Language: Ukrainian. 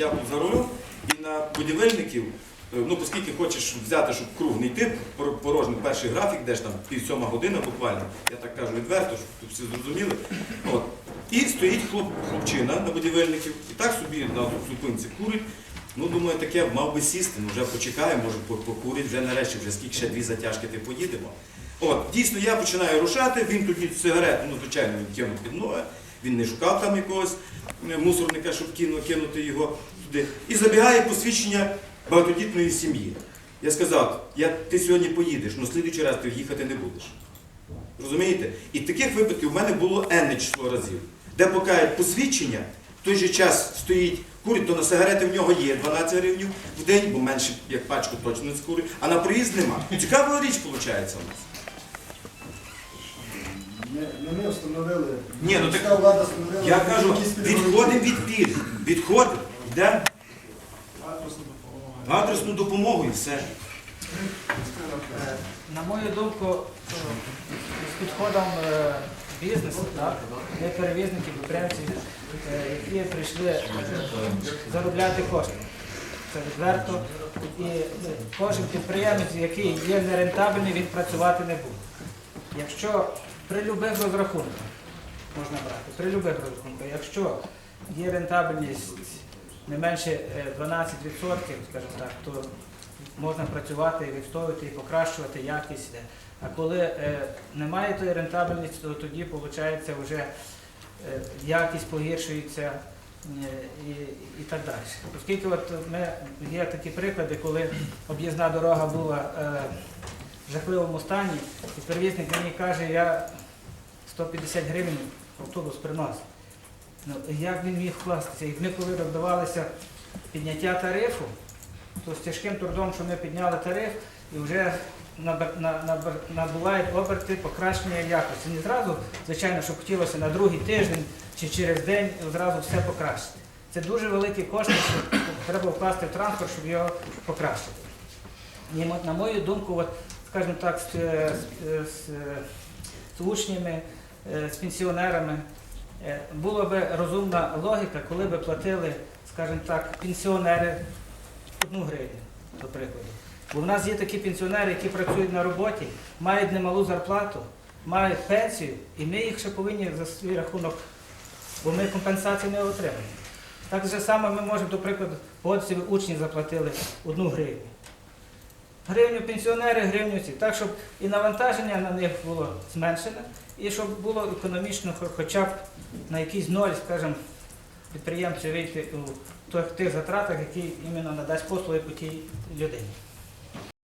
я був за рулем і на будівельників, е, ну оскільки хочеш взяти, щоб круг не йти, порожній перший графік, де ж там пів сьома година буквально, я так кажу відверто, щоб всі зрозуміли. От. І стоїть хлоп, хлопчина на будівельників, і так собі на зупинці курить. Ну, думаю, таке мав би сісти, ну вже почекає, може покурить, вже нарешті, вже скільки ще дві затяжки ти поїдемо. От, дійсно, я починаю рушати, він тоді сигарету, ну, звичайно, він кинув під ноги, він не шукав там якогось е, мусорника, щоб кинути його туди. І забігає посвідчення багатодітної сім'ї. Я сказав, я, ти сьогодні поїдеш, але слідуючий раз ти їхати не будеш. Розумієте? І таких випадків в мене було енне число разів, де покають посвідчення, в той же час стоїть курить, то на сигарети в нього є 12 гривень в день, бо менше як пачку точно не скурить, а на проїзд нема. Цікава річ виходить у нас. Не, не ми встановили. Ні, ну так Міська влада встановила. Я кажу, якісь відходимо від пільг, відходимо, йдемо Адресна допомога. в адресну допомогу і все. Е, На мою думку, е, з підходом е, бізнесу, так, не перевізників, підприємців, е, які прийшли е, заробляти кошти. Це відверто. І е, кожен підприємець, який є нерентабельний, він працювати не буде. Якщо при любих розрахунках можна брати, при любих розрахунках, якщо є рентабельність не менше е, 12%, скажімо так, то можна працювати відстоювати, і покращувати якість. А коли е, немає тої рентабельності, то тоді виходить вже е, якість погіршується е, і, і так далі. Оскільки от ми, є такі приклади, коли об'їзна дорога була е, в жахливому стані, і перевізник мені каже, я 150 гривень автобус приносить. Ну, як він міг вкластися? І ми коли роздавалися підняття тарифу, то з тяжким трудом, що ми підняли тариф, і вже набувають оберти покращення якості. Не зразу, звичайно, що хотілося на другий тиждень чи через день зразу все покращити. Це дуже великі кошти, що треба вкласти в транспорт, щоб його покращити. І на мою думку, от, скажімо так, з, е, з, е, з, з учнями, е, з пенсіонерами, була би розумна логіка, коли би платили, скажімо так, пенсіонери одну гривню, до прикладу. Бо в нас є такі пенсіонери, які працюють на роботі, мають немалу зарплату, мають пенсію, і ми їх ще повинні за свій рахунок, бо ми компенсації не отримаємо. Так же само ми можемо, до прикладу, погодитися, учні заплатили одну гривню. Гривню пенсіонери, гривню ці. Так, щоб і навантаження на них було зменшене, і щоб було економічно хоча б на якийсь ноль, скажімо, підприємцю вийти у тих, затратах, які іменно надасть послуги по тій людині.